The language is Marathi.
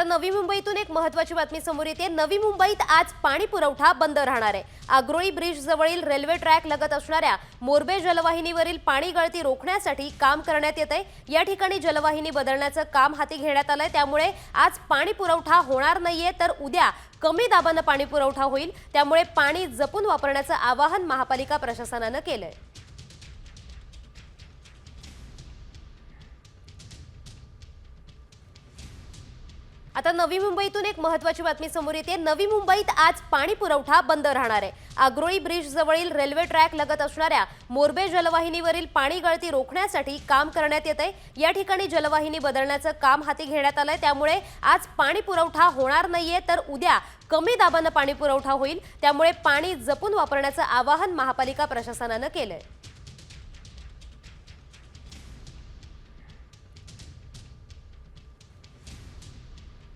आता नवी मुंबईतून एक महत्वाची बातमी समोर येते. नवी मुंबईत आज पाणी पुरवठा बंद राहणार आहे. आग्रोळी ब्रिज जवळील रेल्वे ट्रॅक लगत असणाऱ्या मोरबे जलवाहिनीवरील पाणी गळती रोखण्यासाठी काम करण्यात येत आहे. या ठिकाणी जलवाहिनी बदलण्याचं काम हाती घेण्यात आलंय. त्यामुळे आज पाणी पुरवठा होणार नाहीये तर उद्या कमी दाबानं पाणी पुरवठा होईल. त्यामुळे पाणी जपून वापरण्याचं आवाहन महापालिका प्रशासनानं केलंय. आता नवी मुंबईतून एक महत्वाची बातमी समोर येते. नवी मुंबईत आज पाणी पुरवठा बंद राहणार आहे. आग्रोळी ब्रिज जवळील रेल्वे ट्रॅक लगत असणाऱ्या मोरबे जलवाहिनीवरील पाणी गळती रोखण्यासाठी काम करण्यात येत आहे या ठिकाणी जलवाहिनी बदलण्याचं काम हाती घेण्यात आलंय. त्यामुळे आज पाणी पुरवठा होणार नाहीये तर उद्या कमी दाबानं पाणी पुरवठा होईल. त्यामुळे पाणी जपून वापरण्याचं आवाहन महापालिका प्रशासनानं केलंय.